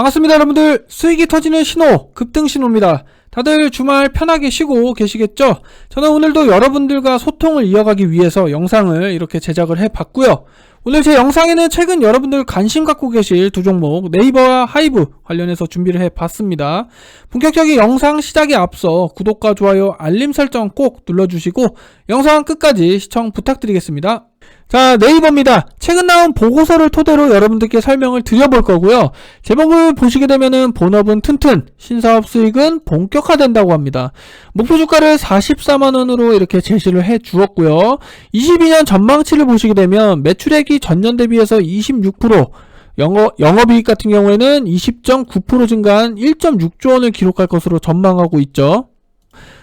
반갑습니다 여러분들. 수익이 터지는 신호 급등 신호입니다. 다들 주말 편하게 쉬고 계시겠죠? 저는 오늘도 여러분들과 소통을 이어가기 위해서 영상을 이렇게 제작을 해 봤고요. 오늘 제 영상에는 최근 여러분들 관심 갖고 계실 두 종목 네이버와 하이브 관련해서 준비를 해 봤습니다. 본격적인 영상 시작에 앞서 구독과 좋아요 알림 설정 꼭 눌러주시고 영상 끝까지 시청 부탁드리겠습니다 자 네이버입니다. 최근 나온 보고서를 토대로 여러분들께 설명을 드려볼 거고요. 제목을 보시게 되면은 본업은 튼튼 신사업 수익은 본격화된다고 합니다. 목표 주가를 44만원으로 이렇게 제시를 해 주었고요. 22년 전망치를 보시게 되면 매출액이 전년 대비해서 26% 영업, 영업이익 같은 경우에는 20.9% 증가한 1.6조 원을 기록할 것으로 전망하고 있죠.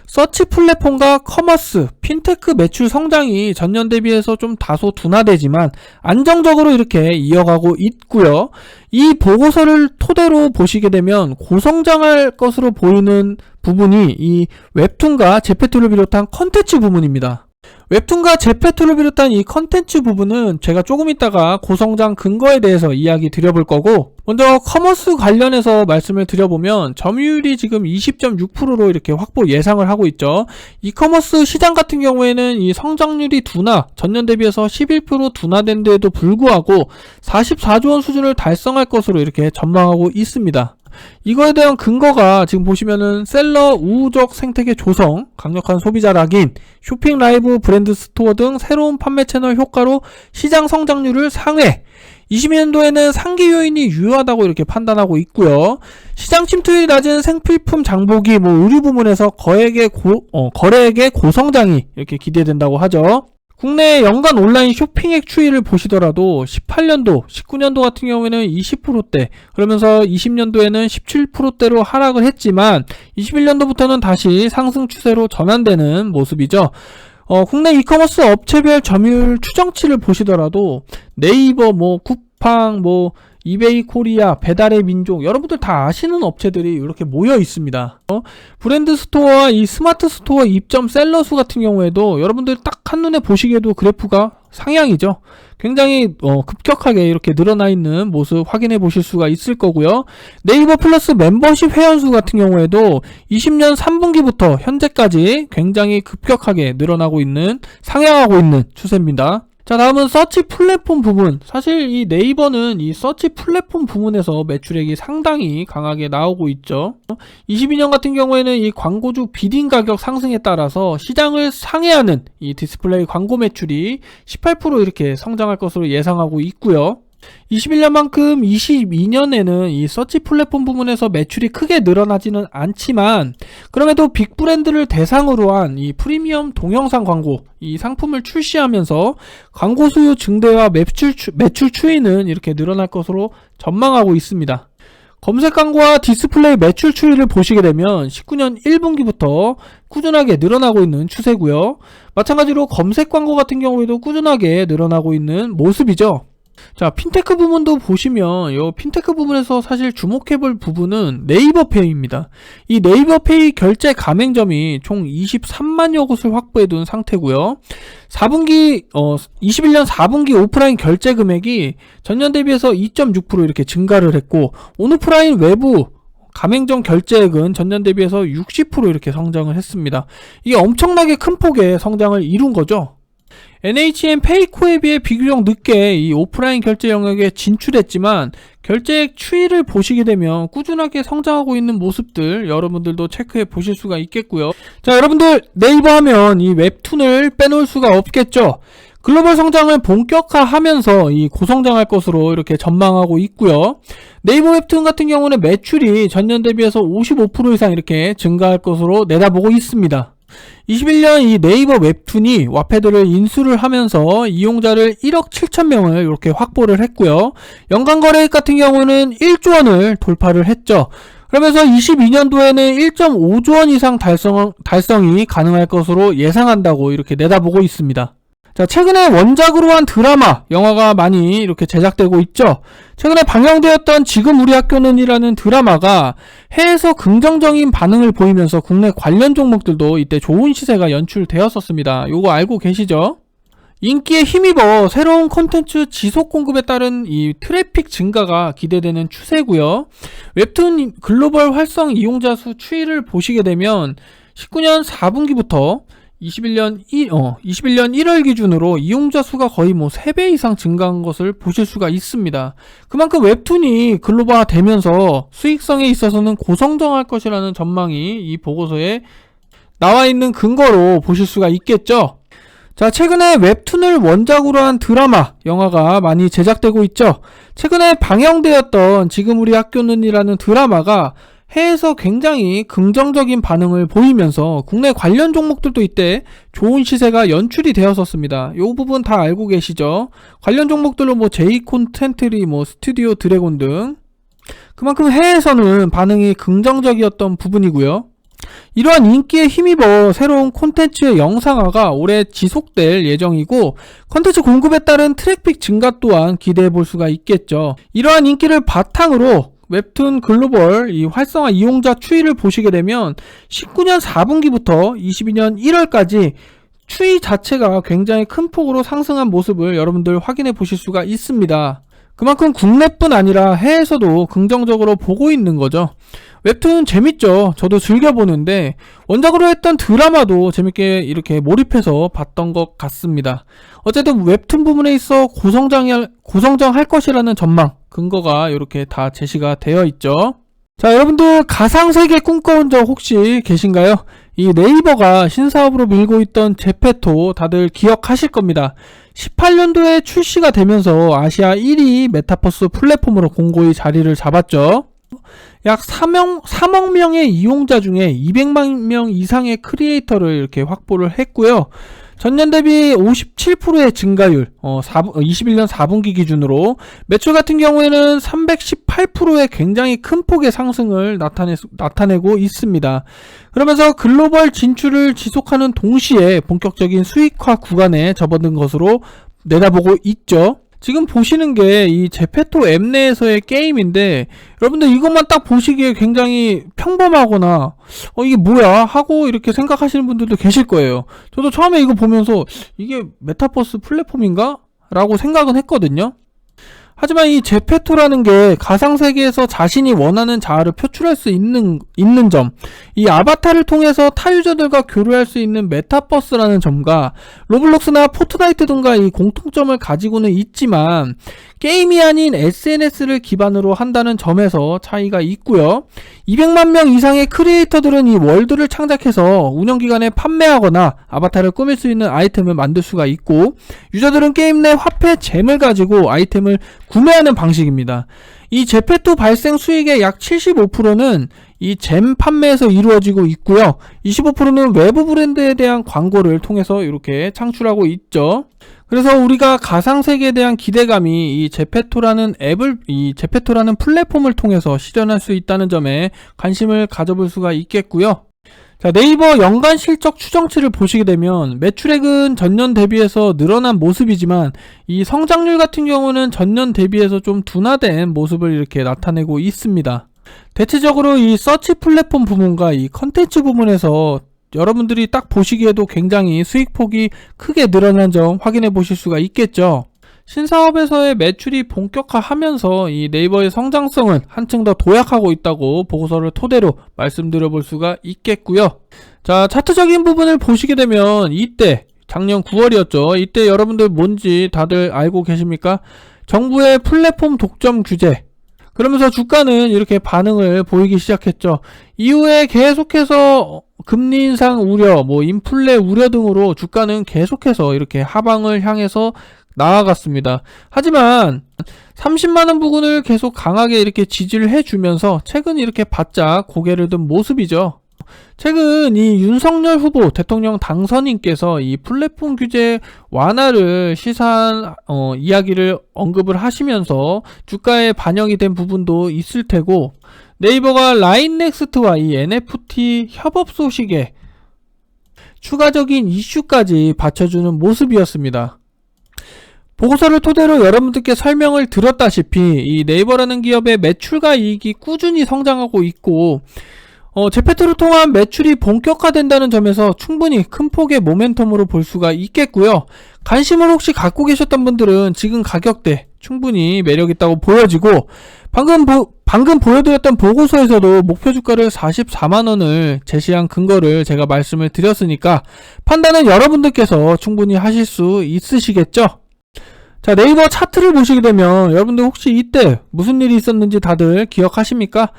서치 플랫폼과 커머스, 핀테크 매출 성장이 전년 대비해서 좀 다소 둔화되지만 안정적으로 이렇게 이어가고 있고요. 이 보고서를 토대로 보시게 되면 고성장할 것으로 보이는 부분이 이 웹툰과 제페토를 비롯한 컨텐츠 부분입니다. 웹툰과 제페토를 비롯한 이 컨텐츠 부분은 제가 조금 있다가 고성장 근거에 대해서 이야기 드려볼 거고 먼저 커머스 관련해서 말씀을 드려보면 점유율이 지금 20.6%로 이렇게 확보 예상을 하고 있죠. 이커머스 시장 같은 경우에는 이 성장률이 둔화, 전년 대비해서 11% 둔화된 데에도 불구하고 44조 원 수준을 달성할 것으로 이렇게 전망하고 있습니다. 이거에 대한 근거가 지금 보시면은 셀러 우호적 생태계 조성, 강력한 소비자 락인, 쇼핑 라이브 브랜드 스토어 등 새로운 판매 채널 효과로 시장 성장률을 상회, 22년도에는 상기 요인이 유효하다고 이렇게 판단하고 있고요. 시장 침투율이 낮은 생필품 장보기, 뭐 의류 부문에서 거액의 고, 어, 거래액의 고성장이 이렇게 기대된다고 하죠. 국내 연간 온라인 쇼핑액 추이를 보시더라도 18년도, 19년도 같은 경우에는 20%대, 그러면서 20년도에는 17%대로 하락을 했지만 21년도부터는 다시 상승 추세로 전환되는 모습이죠. 어, 국내 이커머스 업체별 점유율 추정치를 보시더라도 네이버, 뭐 쿠팡, 뭐 이베이 코리아, 배달의 민족 여러분들 다 아시는 업체들이 이렇게 모여 있습니다. 어? 브랜드 스토어와 이 스마트 스토어 입점 셀러 수 같은 경우에도 여러분들 딱 한눈에 보시기에도 그래프가 상향이죠. 굉장히 어, 급격하게 이렇게 늘어나 있는 모습 확인해 보실 수가 있을 거고요. 네이버 플러스 멤버십 회원수 같은 경우에도 20년 3분기부터 현재까지 굉장히 급격하게 늘어나고 있는 상향하고 있는 추세입니다. 자 다음은 서치 플랫폼 부분 사실 이 네이버는 이 서치 플랫폼 부분에서 매출액이 상당히 강하게 나오고 있죠. 22년 같은 경우에는 이 광고주 비딩 가격 상승에 따라서 시장을 상회하는 이 디스플레이 광고 매출이 18% 이렇게 성장할 것으로 예상하고 있고요 21년만큼 22년에는 이 서치 플랫폼 부분에서 매출이 크게 늘어나지는 않지만 그럼에도 빅 브랜드를 대상으로 한 이 프리미엄 동영상 광고 이 상품을 출시하면서 광고 수요 증대와 매출, 추, 매출 추이는 이렇게 늘어날 것으로 전망하고 있습니다. 검색 광고와 디스플레이 매출 추이를 보시게 되면 19년 1분기부터 꾸준하게 늘어나고 있는 추세고요. 마찬가지로 검색 광고 같은 경우에도 꾸준하게 늘어나고 있는 모습이죠. 자, 핀테크 부분도 보시면 이 핀테크 부분에서 사실 주목해 볼 부분은 네이버 페이입니다. 이 네이버 페이 결제 가맹점이 총 23만여 곳을 확보해 둔 상태고요. 4분기 어 21년 4분기 오프라인 결제 금액이 전년 대비해서 2.6% 이렇게 증가를 했고 온오프라인 외부 가맹점 결제액은 전년 대비해서 60% 이렇게 성장을 했습니다. 이게 엄청나게 큰 폭의 성장을 이룬 거죠. NHN 페이코에 비해 비교적 늦게 이 오프라인 결제 영역에 진출했지만 결제액 추이를 보시게 되면 꾸준하게 성장하고 있는 모습들 여러분들도 체크해 보실 수가 있겠고요. 자, 여러분들 네이버 하면 이 웹툰을 빼놓을 수가 없겠죠. 글로벌 성장을 본격화하면서 이 고성장할 것으로 이렇게 전망하고 있고요. 네이버 웹툰 같은 경우는 매출이 전년 대비해서 55% 이상 이렇게 증가할 것으로 내다보고 있습니다. 21년 이 네이버 웹툰이 와패드를 인수를 하면서 이용자를 1억 7천 명을 이렇게 확보를 했고요. 연간 거래액 같은 경우는 1조 원을 돌파를 했죠. 그러면서 22년도에는 1.5조 원 이상 달성, 달성이 가능할 것으로 예상한다고 이렇게 내다보고 있습니다. 자, 최근에 원작으로 한 드라마, 영화가 많이 이렇게 제작되고 있죠. 최근에 방영되었던 지금 우리 학교는이라는 드라마가 해외에서 긍정적인 반응을 보이면서 국내 관련 종목들도 이때 좋은 시세가 연출되었었습니다. 요거 알고 계시죠? 인기에 힘입어 새로운 콘텐츠 지속 공급에 따른 이 트래픽 증가가 기대되는 추세고요. 웹툰 글로벌 활성 이용자 수 추이를 보시게 되면 19년 4분기부터 21년 1, 어, 21년 1월 기준으로 이용자 수가 거의 뭐 3배 이상 증가한 것을 보실 수가 있습니다. 그만큼 웹툰이 글로벌화 되면서 수익성에 있어서는 고성장할 것이라는 전망이 이 보고서에 나와 있는 근거로 보실 수가 있겠죠. 자, 최근에 웹툰을 원작으로 한 드라마, 영화가 많이 제작되고 있죠. 최근에 방영되었던 지금 우리 학교는이라는 드라마가 해에서 굉장히 긍정적인 반응을 보이면서 국내 관련 종목들도 이때 좋은 시세가 연출이 되었었습니다. 이 부분 다 알고 계시죠? 관련 종목들로 뭐 제이 콘 텐트리, 뭐 스튜디오 드래곤 등 그만큼 해에서는 반응이 긍정적이었던 부분이고요. 이러한 인기에 힘입어 새로운 콘텐츠의 영상화가 올해 지속될 예정이고 콘텐츠 공급에 따른 트래픽 증가 또한 기대해 볼 수가 있겠죠. 이러한 인기를 바탕으로 웹툰 글로벌 이 활성화 이용자 추이를 보시게 되면 19년 4분기부터 22년 1월까지 추이 자체가 굉장히 큰 폭으로 상승한 모습을 여러분들 확인해 보실 수가 있습니다. 그만큼 국내뿐 아니라 해외에서도 긍정적으로 보고 있는 거죠. 웹툰 재밌죠. 저도 즐겨보는데 원작으로 했던 드라마도 재밌게 이렇게 몰입해서 봤던 것 같습니다. 어쨌든 웹툰 부분에 있어 고성장할, 고성장할 것이라는 전망 근거가 이렇게 다 제시가 되어 있죠. 자, 여러분들 가상세계 꿈꿔온 적 혹시 계신가요? 이 네이버가 신사업으로 밀고 있던 제페토 다들 기억하실 겁니다. 18년도에 출시가 되면서 아시아 1위 메타버스 플랫폼으로 공고히 자리를 잡았죠. 약 3억, 3억 명의 이용자 중에 200만 명 이상의 크리에이터를 이렇게 확보를 했고요. 전년 대비 57%의 증가율, 어, 4, 21년 4분기 기준으로 매출 같은 경우에는 318%의 굉장히 큰 폭의 상승을 나타내, 나타내고 있습니다. 그러면서 글로벌 진출을 지속하는 동시에 본격적인 수익화 구간에 접어든 것으로 내다보고 있죠. 지금 보시는 게 이 제페토 앱 내에서의 게임인데 여러분들 이것만 딱 보시기에 굉장히 평범하거나 어 이게 뭐야 하고 이렇게 생각하시는 분들도 계실 거예요. 저도 처음에 이거 보면서 이게 메타버스 플랫폼인가? 라고 생각은 했거든요. 하지만 이 제페토라는 게 가상세계에서 자신이 원하는 자아를 표출할 수 있는, 있는 점, 이 아바타를 통해서 타 유저들과 교류할 수 있는 메타버스라는 점과 로블록스나 포트나이트 등과 이 공통점을 가지고는 있지만 게임이 아닌 SNS를 기반으로 한다는 점에서 차이가 있고요. 200만 명 이상의 크리에이터들은 이 월드를 창작해서 운영 기간에 판매하거나 아바타를 꾸밀 수 있는 아이템을 만들 수가 있고 유저들은 게임 내 화폐 잼을 가지고 아이템을 구매하는 방식입니다. 이 제페토 발생 수익의 약 75%는 이 잼 판매에서 이루어지고 있고요. 25%는 외부 브랜드에 대한 광고를 통해서 이렇게 창출하고 있죠. 그래서 우리가 가상 세계에 대한 기대감이 이 제페토라는 앱을, 이 제페토라는 플랫폼을 통해서 실현할 수 있다는 점에 관심을 가져볼 수가 있겠고요. 자, 네이버 연간 실적 추정치를 보시게 되면 매출액은 전년 대비해서 늘어난 모습이지만 이 성장률 같은 경우는 전년 대비해서 좀 둔화된 모습을 이렇게 나타내고 있습니다. 대체적으로 이 서치 플랫폼 부분과 이 컨텐츠 부분에서 여러분들이 딱 보시기에도 굉장히 수익폭이 크게 늘어난 점 확인해 보실 수가 있겠죠. 신사업에서의 매출이 본격화하면서 이 네이버의 성장성은 한층 더 도약하고 있다고 보고서를 토대로 말씀드려 볼 수가 있겠고요. 자, 차트적인 부분을 보시게 되면 이때 작년 9월이었죠. 이때 여러분들 뭔지 다들 알고 계십니까? 정부의 플랫폼 독점 규제 그러면서 주가는 이렇게 반응을 보이기 시작했죠. 이후에 계속해서 금리 인상 우려, 뭐 인플레 우려 등으로 주가는 계속해서 이렇게 하방을 향해서 나아갔습니다. 하지만 30만원 부근을 계속 강하게 이렇게 지지를 해주면서 최근 이렇게 바짝 고개를 든 모습이죠. 최근 이 윤석열 후보 대통령 당선인께서 이 플랫폼 규제 완화를 시사한 어, 이야기를 언급을 하시면서 주가에 반영이 된 부분도 있을 테고 네이버가 라인넥스트와 이 NFT 협업 소식에 추가적인 이슈까지 받쳐주는 모습이었습니다. 보고서를 토대로 여러분들께 설명을 드렸다시피 이 네이버라는 기업의 매출과 이익이 꾸준히 성장하고 있고 어, 제페토를 통한 매출이 본격화된다는 점에서 충분히 큰 폭의 모멘텀으로 볼 수가 있겠고요. 관심을 혹시 갖고 계셨던 분들은 지금 가격대 충분히 매력 있다고 보여지고 방금 보, 방금 보여드렸던 보고서에서도 목표 주가를 44만 원을 제시한 근거를 제가 말씀을 드렸으니까 판단은 여러분들께서 충분히 하실 수 있으시겠죠? 자, 네이버 차트를 보시게 되면 여러분들 혹시 이때 무슨 일이 있었는지 다들 기억하십니까?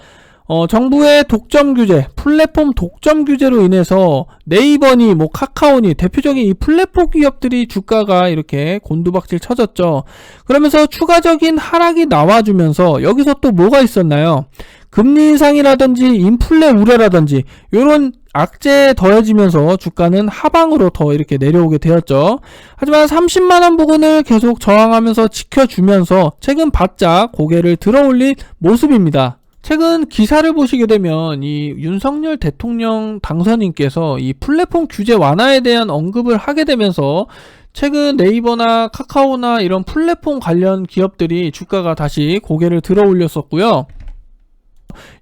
어, 정부의 독점 규제, 플랫폼 독점 규제로 인해서 네이버니 뭐 카카오니 대표적인 이 플랫폼 기업들이 주가가 이렇게 곤두박질 쳐졌죠. 그러면서 추가적인 하락이 나와주면서 여기서 또 뭐가 있었나요? 금리 인상이라든지 인플레 우려라든지 이런 악재에 더해지면서 주가는 하방으로 더 이렇게 내려오게 되었죠. 하지만 30만원 부근을 계속 저항하면서 지켜주면서 최근 바짝 고개를 들어올린 모습입니다. 최근 기사를 보시게 되면 이 윤석열 대통령 당선인께서 이 플랫폼 규제 완화에 대한 언급을 하게 되면서 최근 네이버나 카카오나 이런 플랫폼 관련 기업들이 주가가 다시 고개를 들어 올렸었고요.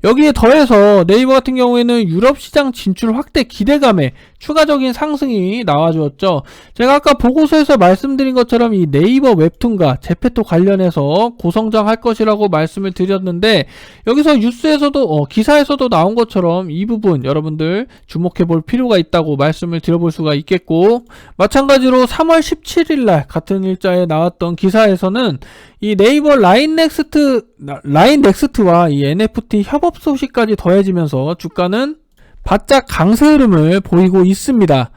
여기에 더해서 네이버 같은 경우에는 유럽 시장 진출 확대 기대감에 추가적인 상승이 나와주었죠. 제가 아까 보고서에서 말씀드린 것처럼 이 네이버 웹툰과 제페토 관련해서 고성장할 것이라고 말씀을 드렸는데 여기서 뉴스에서도 어, 기사에서도 나온 것처럼 이 부분 여러분들 주목해 볼 필요가 있다고 말씀을 드려볼 수가 있겠고 마찬가지로 3월 17일 날 같은 일자에 나왔던 기사에서는 이 네이버 라인 넥스트 라인 넥스트와 이 NFT 협업 소식까지 더해지면서 주가는 바짝 강세 흐름을 보이고 있습니다.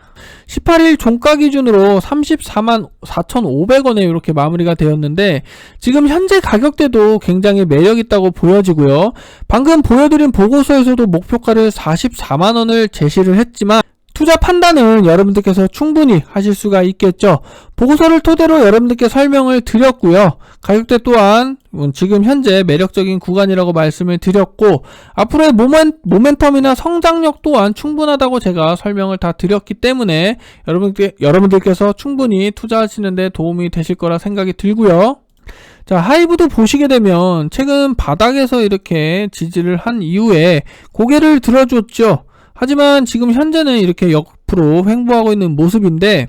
18일 종가 기준으로 34만 4,500원에 이렇게 마무리가 되었는데 지금 현재 가격대도 굉장히 매력 있다고 보여지고요. 방금 보여드린 보고서에서도 목표가를 44만 원을 제시를 했지만 투자 판단은 여러분들께서 충분히 하실 수가 있겠죠. 보고서를 토대로 여러분들께 설명을 드렸고요. 가격대 또한 지금 현재 매력적인 구간이라고 말씀을 드렸고 앞으로의 모멘, 모멘 텀이나 성장력 또한 충분하다고 제가 설명을 다 드렸기 때문에 여러분께, 여러분들께서 충분히 투자하시는데 도움이 되실 거라 생각이 들고요. 자, 하이브도 보시게 되면 최근 바닥에서 이렇게 지지를 한 이후에 고개를 들어줬죠. 하지만 지금 현재는 이렇게 옆으로 횡보하고 있는 모습인데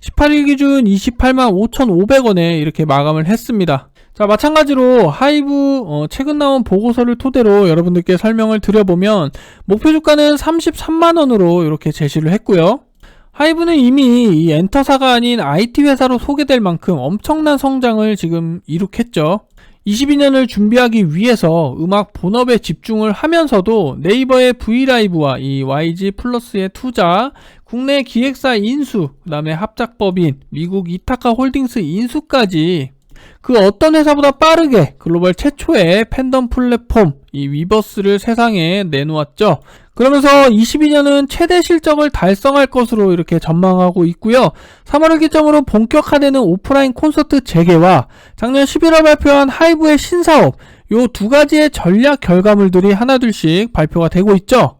18 일 기준 28만 5,500원에 이렇게 마감을 했습니다. 자 마찬가지로 하이브 어, 최근 나온 보고서를 토대로 여러분들께 설명을 드려보면 목표 주가는 33만원으로 이렇게 제시를 했고요. 하이브는 이미 이 엔터사가 아닌 IT 회사로 소개될 만큼 엄청난 성장을 지금 이룩했죠. 22년을 준비하기 위해서 음악 본업에 집중을 하면서도 네이버의 브이라이브와 이 YG 플러스의 투자, 국내 기획사 인수, 그 다음에 합작법인, 미국 이타카 홀딩스 인수까지 그 어떤 회사보다 빠르게 글로벌 최초의 팬덤 플랫폼 이 위버스를 세상에 내놓았죠. 그러면서 22년은 최대 실적을 달성할 것으로 이렇게 전망하고 있고요. 3월을 기점으로 본격화되는 오프라인 콘서트 재개와 작년 11월 발표한 하이브의 신사업 요 두 가지의 전략 결과물들이 하나둘씩 발표가 되고 있죠.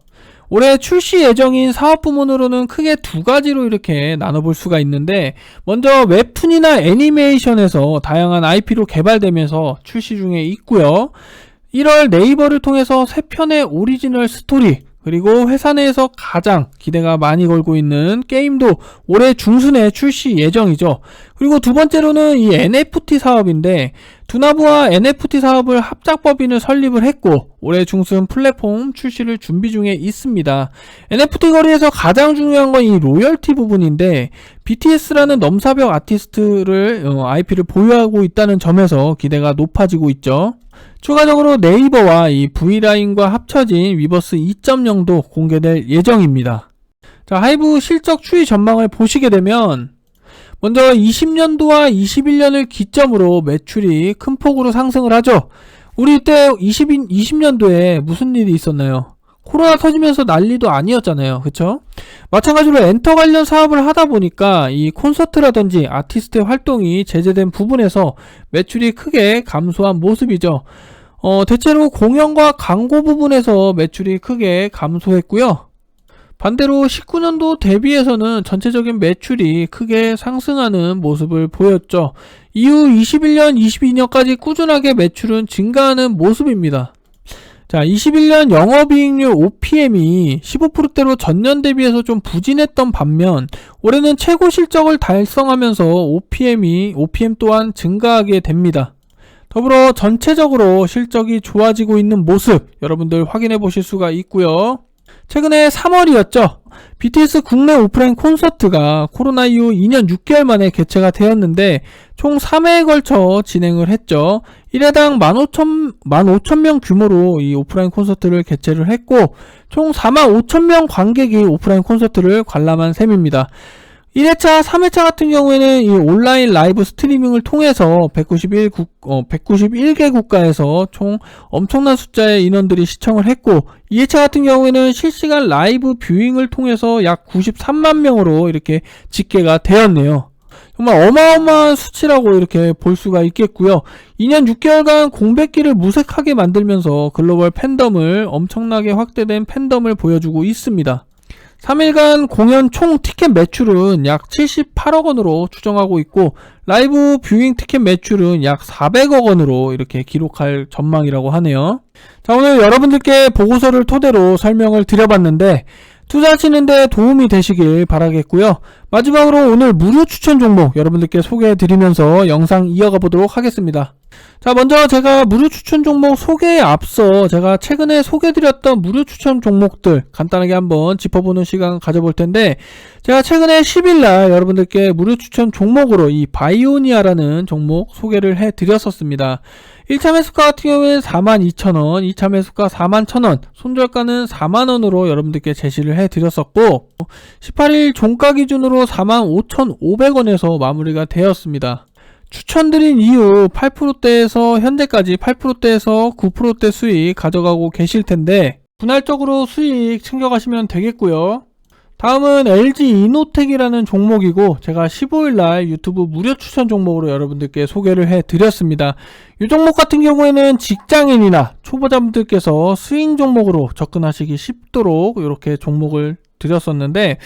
올해 출시 예정인 사업 부문으로는 크게 두 가지로 이렇게 나눠볼 수가 있는데 먼저 웹툰이나 애니메이션에서 다양한 IP로 개발되면서 출시 중에 있고요. 1월 네이버를 통해서 세 편의 오리지널 스토리 그리고 회사 내에서 가장 기대가 많이 걸고 있는 게임도 올해 중순에 출시 예정이죠. 그리고 두 번째로는 이 NFT 사업인데 두나부와 NFT 사업을 합작법인을 설립을 했고 올해 중순 플랫폼 출시를 준비 중에 있습니다. NFT 거리에서 가장 중요한 건 이 로열티 부분인데 BTS라는 넘사벽 아티스트를 어, IP를 보유하고 있다는 점에서 기대가 높아지고 있죠. 추가적으로 네이버와 이 V라인과 합쳐진 위버스 2.0도 공개될 예정입니다. 자, 하이브 실적 추이 전망을 보시게 되면 먼저 20년도와 21년을 기점으로 매출이 큰 폭으로 상승을 하죠. 우리 이때 20, 20년도에 무슨 일이 있었나요? 코로나 터지면서 난리도 아니었잖아요. 그쵸? 마찬가지로 엔터 관련 사업을 하다 보니까 이 콘서트라든지 아티스트의 활동이 제재된 부분에서 매출이 크게 감소한 모습이죠. 어, 대체로 공연과 광고 부분에서 매출이 크게 감소했고요. 반대로 19년도 대비해서는 전체적인 매출이 크게 상승하는 모습을 보였죠. 이후 21년, 22년까지 꾸준하게 매출은 증가하는 모습입니다. 자, 21년 영업이익률 OPM이 15%대로 전년 대비해서 좀 부진했던 반면 올해는 최고 실적을 달성하면서 OPM이 OPM 또한 증가하게 됩니다. 더불어 전체적으로 실적이 좋아지고 있는 모습 여러분들 확인해 보실 수가 있고요. 최근에 3월이었죠. BTS 국내 오프라인 콘서트가 코로나 이후 2년 6개월 만에 개최가 되었는데 총 3회에 걸쳐 진행을 했죠. 1회당 15,000, 15,000명 규모로 이 오프라인 콘서트를 개최를 했고 총 45,000명 관객이 오프라인 콘서트를 관람한 셈입니다. 1회차, 3회차 같은 경우에는 이 온라인 라이브 스트리밍을 통해서 191 국, 어, 191개 국가에서 총 엄청난 숫자의 인원들이 시청을 했고, 2회차 같은 경우에는 실시간 라이브 뷰잉을 통해서 약 93만 명으로 이렇게 집계가 되었네요. 정말 어마어마한 수치라고 이렇게 볼 수가 있겠고요. 2년 6개월간 공백기를 무색하게 만들면서 글로벌 팬덤을 엄청나게 확대된 팬덤을 보여주고 있습니다. 3일간 공연 총 티켓 매출은 약 78억 원으로 추정하고 있고 라이브 뷰잉 티켓 매출은 약 400억 원으로 이렇게 기록할 전망이라고 하네요. 자, 오늘 여러분들께 보고서를 토대로 설명을 드려봤는데 투자하시는데 도움이 되시길 바라겠고요. 마지막으로 오늘 무료 추천 종목 여러분들께 소개해 드리면서 영상 이어가 보도록 하겠습니다. 자, 먼저 제가 무료 추천 종목 소개에 앞서 제가 최근에 소개드렸던 무료 추천 종목들 간단하게 한번 짚어보는 시간 가져볼 텐데, 제가 최근에 10일날 여러분들께 무료 추천 종목으로 이 바이오니아라는 종목 소개를 해 드렸었습니다. 1차 매수가 같은 경우에는 42,000원, 2차 매수가 41,000원, 손절가는 4만원으로 여러분들께 제시를 해 드렸었고, 18일 종가 기준으로 45,500원에서 마무리가 되었습니다. 추천드린 이후 8%대에서 현재까지 8%대에서 9%대 수익 가져가고 계실 텐데 분할적으로 수익 챙겨가시면 되겠고요. 다음은 LG 이노텍이라는 종목이고 제가 15일날 유튜브 무료 추천 종목으로 여러분들께 소개를 해드렸습니다. 이 종목 같은 경우에는 직장인이나 초보자분들께서 스윙 종목으로 접근하시기 쉽도록 이렇게 종목을 드렸었는데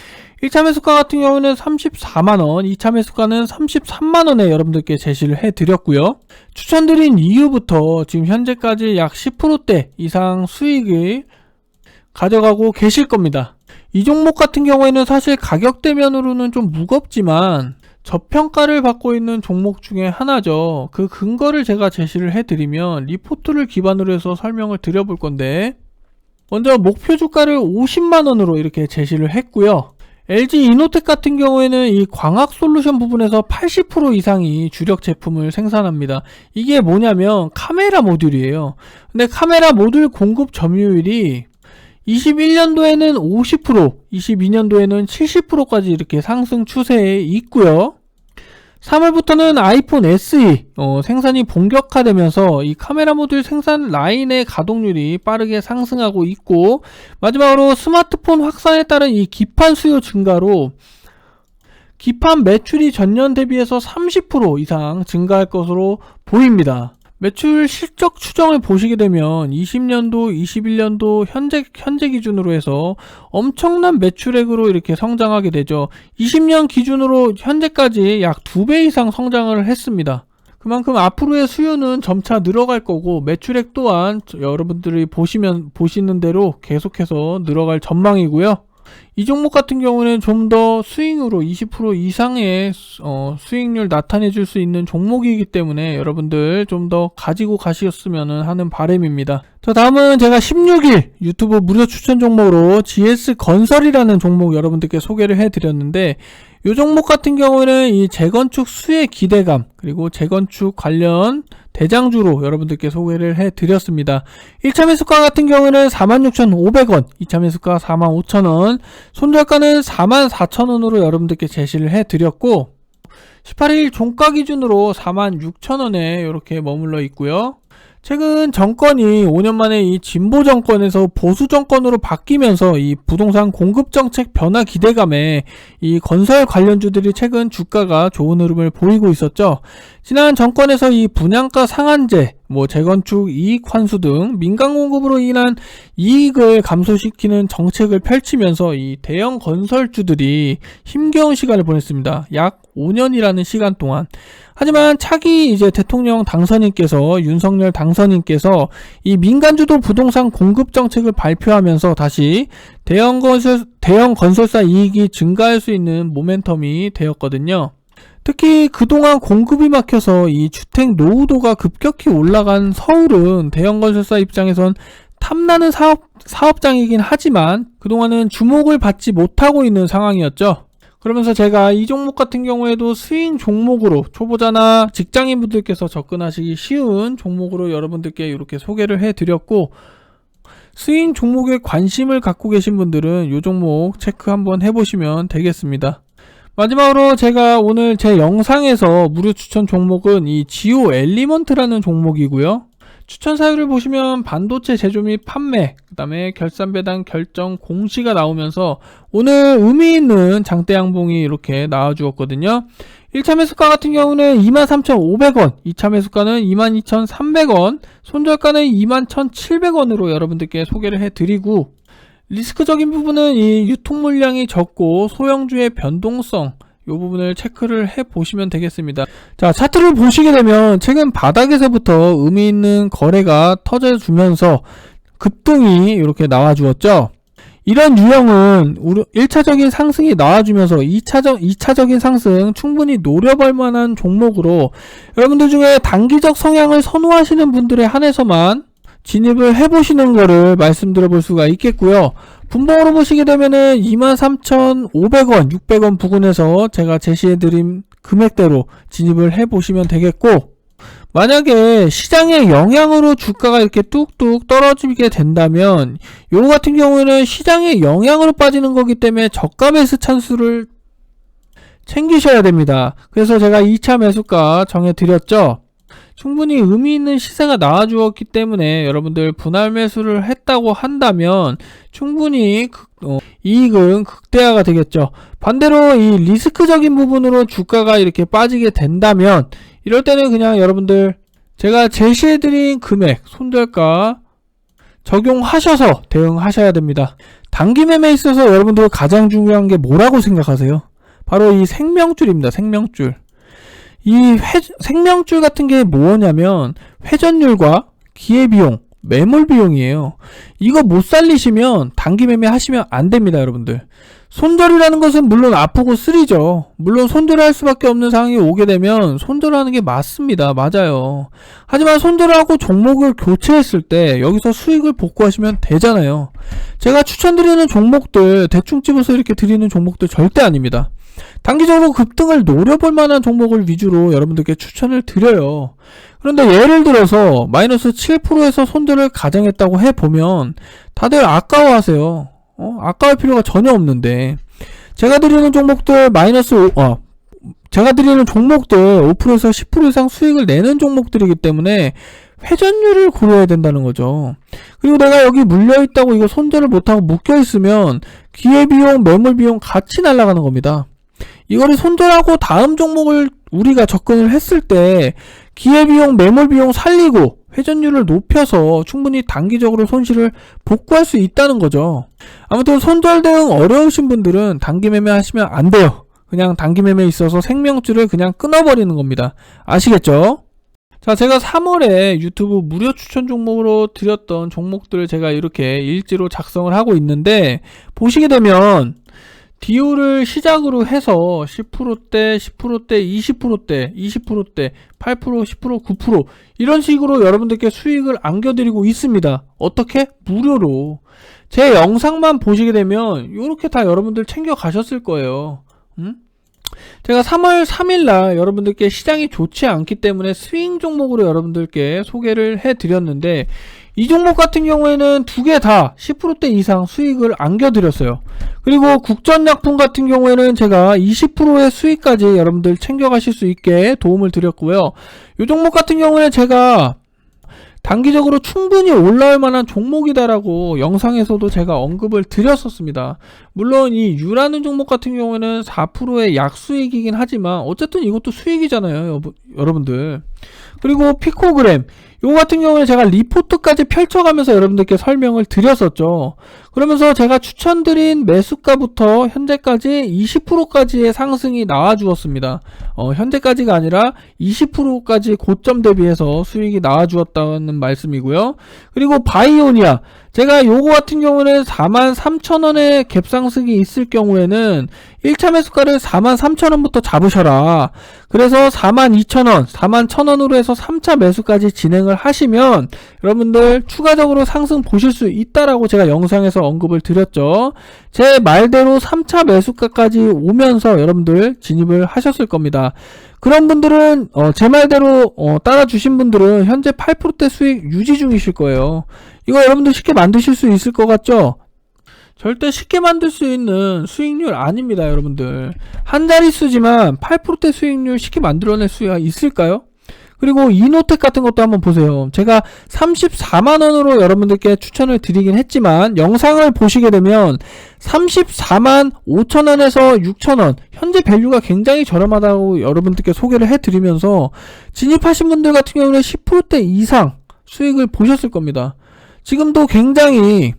1차 매수가 같은 경우는 34만원, 2차 매수가는 33만원에 여러분들께 제시를 해드렸고요. 추천드린 이후부터 지금 현재까지 약 10%대 이상 수익을 가져가고 계실 겁니다. 이 종목 같은 경우에는 사실 가격대면으로는 좀 무겁지만 저평가를 받고 있는 종목 중에 하나죠. 그 근거를 제가 제시를 해드리면 리포트를 기반으로 해서 설명을 드려볼 건데 먼저 목표 주가를 50만원으로 이렇게 제시를 했고요. LG 이노텍 같은 경우에는 이 광학 솔루션 부분에서 80% 이상이 주력 제품을 생산합니다. 이게 뭐냐면 카메라 모듈이에요. 근데 카메라 모듈 공급 점유율이 21년도에는 50%, 22년도에는 70%까지 이렇게 상승 추세에 있고요. 3월부터는 아이폰 SE 어, 생산이 본격화되면서 이 카메라 모듈 생산 라인의 가동률이 빠르게 상승하고 있고 마지막으로 스마트폰 확산에 따른 이 기판 수요 증가로 기판 매출이 전년 대비해서 30% 이상 증가할 것으로 보입니다. 매출 실적 추정을 보시게 되면 20년도, 21년도 현재 현재 기준으로 해서 엄청난 매출액으로 이렇게 성장하게 되죠. 20년 기준으로 현재까지 약두배 이상 성장을 했습니다. 그만큼 앞으로의 수요는 점차 늘어갈 거고 매출액 또한 여러분들이 보시면 보시는 대로 계속해서 늘어갈 전망이고요. 이 종목 같은 경우는 좀 더 스윙으로 20% 이상의 어, 수익률 나타내 줄 수 있는 종목이기 때문에 여러분들 좀 더 가지고 가셨으면 하는 바람입니다. 자 다음은 제가 16일 유튜브 무료 추천 종목으로 GS 건설이라는 종목 여러분들께 소개를 해드렸는데 이 종목 같은 경우는 이 재건축 수의 기대감 그리고 재건축 관련 대장주로 여러분들께 소개를 해드렸습니다. 1차 매수가 같은 경우는 46,500원, 2차 매수가 45,000원, 손절가는 44,000원으로 여러분들께 제시를 해드렸고 18일 종가 기준으로 46,000원에 이렇게 머물러 있고요. 최근 정권이 5년 만에 이 진보 정권에서 보수 정권으로 바뀌면서 이 부동산 공급 정책 변화 기대감에 이 건설 관련주들이 최근 주가가 좋은 흐름을 보이고 있었죠. 지난 정권에서 이 분양가 상한제, 뭐 재건축 이익 환수 등 민간 공급으로 인한 이익을 감소시키는 정책을 펼치면서 이 대형 건설주들이 힘겨운 시간을 보냈습니다. 약 5년이라는 시간 동안 하지만 차기 이제 대통령 당선인께서 윤석열 당선인께서 이 민간주도 부동산 공급 정책을 발표하면서 다시 대형 건설 대형 건설사 이익이 증가할 수 있는 모멘텀이 되었거든요. 특히 그동안 공급이 막혀서 이 주택 노후도가 급격히 올라간 서울은 대형 건설사 입장에선 탐나는 사업, 사업장이긴 하지만 그동안은 주목을 받지 못하고 있는 상황이었죠. 그러면서 제가 이 종목 같은 경우에도 스윙 종목으로 초보자나 직장인 분들께서 접근하시기 쉬운 종목으로 여러분들께 이렇게 소개를 해드렸고 스윙 종목에 관심을 갖고 계신 분들은 이 종목 체크 한번 해보시면 되겠습니다. 마지막으로 제가 오늘 제 영상에서 무료 추천 종목은 이 지오 엘리먼트라는 종목이고요. 추천 사유를 보시면 반도체 제조 및 판매, 그 다음에 결산 배당 결정 공시가 나오면서 오늘 의미 있는 장대 양봉이 이렇게 나와주었거든요. 1차 매수가 같은 경우는 23,500원, 2차 매수가는 22,300원, 손절가는 21,700원으로 여러분들께 소개를 해드리고 리스크적인 부분은 이 유통 물량이 적고 소형주의 변동성 이 부분을 체크를 해 보시면 되겠습니다. 자, 차트를 보시게 되면 최근 바닥에서부터 의미 있는 거래가 터져 주면서 급등이 이렇게 나와 주었죠. 이런 유형은 1차적인 상승이 나와주면서 2차적, 2차적인 상승 충분히 노려볼 만한 종목으로 여러분들 중에 단기적 성향을 선호하시는 분들에 한해서만 진입을 해보시는 거를 말씀드려 볼 수가 있겠고요. 분봉으로 보시게 되면은 23,500원, 600원 부근에서 제가 제시해드린 금액대로 진입을 해보시면 되겠고, 만약에 시장의 영향으로 주가가 이렇게 뚝뚝 떨어지게 된다면, 요거 같은 경우에는 시장의 영향으로 빠지는 거기 때문에 저가 매수 찬스를 챙기셔야 됩니다. 그래서 제가 2차 매수가 정해드렸죠. 충분히 의미 있는 시세가 나와주었기 때문에 여러분들 분할 매수를 했다고 한다면 충분히 극, 어, 이익은 극대화가 되겠죠. 반대로 이 리스크적인 부분으로 주가가 이렇게 빠지게 된다면 이럴 때는 그냥 여러분들 제가 제시해드린 금액 손절가 적용하셔서 대응하셔야 됩니다. 단기 매매에 있어서 여러분들 가장 중요한 게 뭐라고 생각하세요? 바로 이 생명줄입니다. 생명줄. 이 회, 생명줄 같은 게 뭐냐면 회전율과 기회비용, 매몰비용이에요. 이거 못 살리시면 단기 매매 하시면 안 됩니다, 여러분들. 손절이라는 것은 물론 아프고 쓰리죠. 물론 손절을 할 수밖에 없는 상황이 오게 되면 손절하는 게 맞습니다. 맞아요. 하지만 손절을 하고 종목을 교체했을 때 여기서 수익을 복구하시면 되잖아요. 제가 추천드리는 종목들 대충 집어서 이렇게 드리는 종목들 절대 아닙니다. 단기적으로 급등을 노려볼 만한 종목을 위주로 여러분들께 추천을 드려요. 그런데 예를 들어서 마이너스 7%에서 손절을 가정했다고 해보면 다들 아까워하세요. 어? 아까울 필요가 전혀 없는데 제가 드리는 종목들 마이너스 5, 어, 제가 드리는 종목들 5%에서 10% 이상 수익을 내는 종목들이기 때문에 회전율을 고려해야 된다는 거죠. 그리고 내가 여기 물려있다고 이거 손절을 못하고 묶여있으면 기회비용, 매물비용 같이 날아가는 겁니다. 이거를 손절하고 다음 종목을 우리가 접근을 했을 때 기회비용, 매몰비용 살리고 회전율을 높여서 충분히 단기적으로 손실을 복구할 수 있다는 거죠. 아무튼 손절 대응 어려우신 분들은 단기 매매 하시면 안 돼요. 그냥 단기 매매에 있어서 생명줄을 그냥 끊어버리는 겁니다. 아시겠죠? 자, 제가 3월에 유튜브 무료 추천 종목으로 드렸던 종목들을 제가 이렇게 일지로 작성을 하고 있는데, 보시게 되면, 디오를 시작으로 해서 10%대, 10%대, 20%대, 20%대, 8%, 10%, 9% 이런 식으로 여러분들께 수익을 안겨드리고 있습니다. 어떻게? 무료로. 제 영상만 보시게 되면 이렇게 다 여러분들 챙겨 가셨을 거예요. 음? 제가 3월 3일날 여러분들께 시장이 좋지 않기 때문에 스윙 종목으로 여러분들께 소개를 해드렸는데 이 종목 같은 경우에는 두 개 다 10%대 이상 수익을 안겨드렸어요. 그리고 국전약품 같은 경우에는 제가 20%의 수익까지 여러분들 챙겨가실 수 있게 도움을 드렸고요. 이 종목 같은 경우에 제가 단기적으로 충분히 올라올 만한 종목이다라고 영상에서도 제가 언급을 드렸었습니다. 물론 이 유라는 종목 같은 경우에는 4%의 약수익이긴 하지만 어쨌든 이것도 수익이잖아요, 여러분들. 그리고 피코그램 요거 같은 경우는 제가 리포트까지 펼쳐가면서 여러분들께 설명을 드렸었죠. 그러면서 제가 추천드린 매수가부터 현재까지 20%까지의 상승이 나와 주었습니다. 어, 현재까지가 아니라 20%까지 고점 대비해서 수익이 나와 주었다는 말씀이고요. 그리고 바이오니아 제가 요거 같은 경우는 43,000원의 갭상승이 있을 경우에는 1차 매수가를 43,000원부터 잡으셔라. 그래서 42,000원, 41,000원으로 해서 3차 매수까지 진행을 하시면 여러분들 추가적으로 상승 보실 수 있다라고 제가 영상에서 언급을 드렸죠. 제 말대로 3차 매수가까지 오면서 여러분들 진입을 하셨을 겁니다. 그런 분들은 어, 제 말대로 어, 따라 주신 분들은 현재 8%대 수익 유지 중이실 거예요. 이거 여러분들 쉽게 만드실 수 있을 것 같죠? 절대 쉽게 만들 수 있는 수익률 아닙니다, 여러분들. 한 자릿수지만 8%대 수익률 쉽게 만들어낼 수가 있을까요? 그리고 이노텍 같은 것도 한번 보세요. 제가 34만원으로 여러분들께 추천을 드리긴 했지만, 영상을 보시게 되면 34만 5천원에서 6천원, 현재 밸류가 굉장히 저렴하다고 여러분들께 소개를 해드리면서, 진입하신 분들 같은 경우는 10%대 이상 수익을 보셨을 겁니다. 지금도 굉장히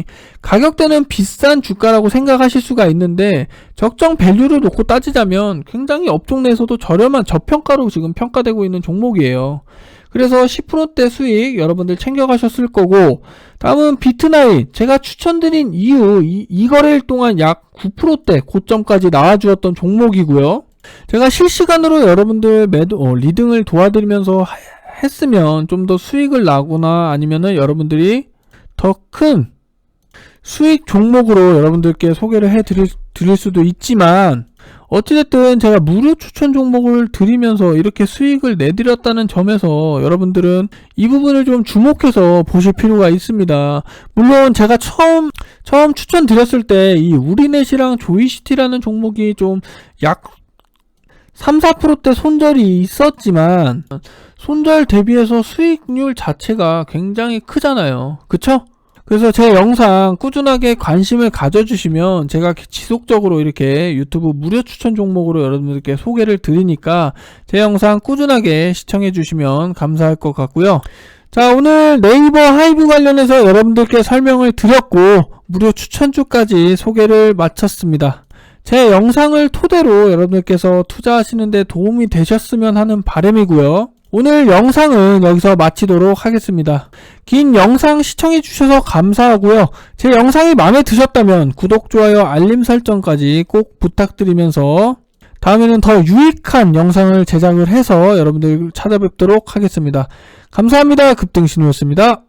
가격대는 비싼 주가라고 생각하실 수가 있는데 적정 밸류를 놓고 따지자면 굉장히 업종 내에서도 저렴한 저평가로 지금 평가되고 있는 종목이에요. 그래서 10%대 수익 여러분들 챙겨가셨을 거고 다음은 비트나인 제가 추천드린 이후 이, 이 거래일 동안 약 9%대 고점까지 나와주었던 종목이고요. 제가 실시간으로 여러분들 매도 어, 리딩을 도와드리면서 하- 했으면 좀 더 수익을 나거나 아니면은 여러분들이 더큰 수익 종목으로 여러분들께 소개를 해 드릴, 드릴 수도 있지만 어찌됐든 제가 무료 추천 종목을 드리면서 이렇게 수익을 내드렸다는 점에서 여러분들은 이 부분을 좀 주목해서 보실 필요가 있습니다. 물론 제가 처음 처음 추천드렸을 때 이 우리넷이랑 조이시티라는 종목이 좀 약 3, 4%대 손절이 있었지만 손절 대비해서 수익률 자체가 굉장히 크잖아요. 그쵸? 그래서 제 영상 꾸준하게 관심을 가져주시면 제가 지속적으로 이렇게 유튜브 무료 추천 종목으로 여러분들께 소개를 드리니까 제 영상 꾸준하게 시청해 주시면 감사할 것 같고요. 자, 오늘 네이버 하이브 관련해서 여러분들께 설명을 드렸고, 무료 추천주까지 소개를 마쳤습니다. 제 영상을 토대로 여러분들께서 투자하시는데 도움이 되셨으면 하는 바람이고요. 오늘 영상은 여기서 마치도록 하겠습니다. 긴 영상 시청해주셔서 감사하고요. 제 영상이 마음에 드셨다면 구독, 좋아요, 알림 설정까지 꼭 부탁드리면서 다음에는 더 유익한 영상을 제작을 해서 여러분들 찾아뵙도록 하겠습니다. 감사합니다. 급등신우였습니다.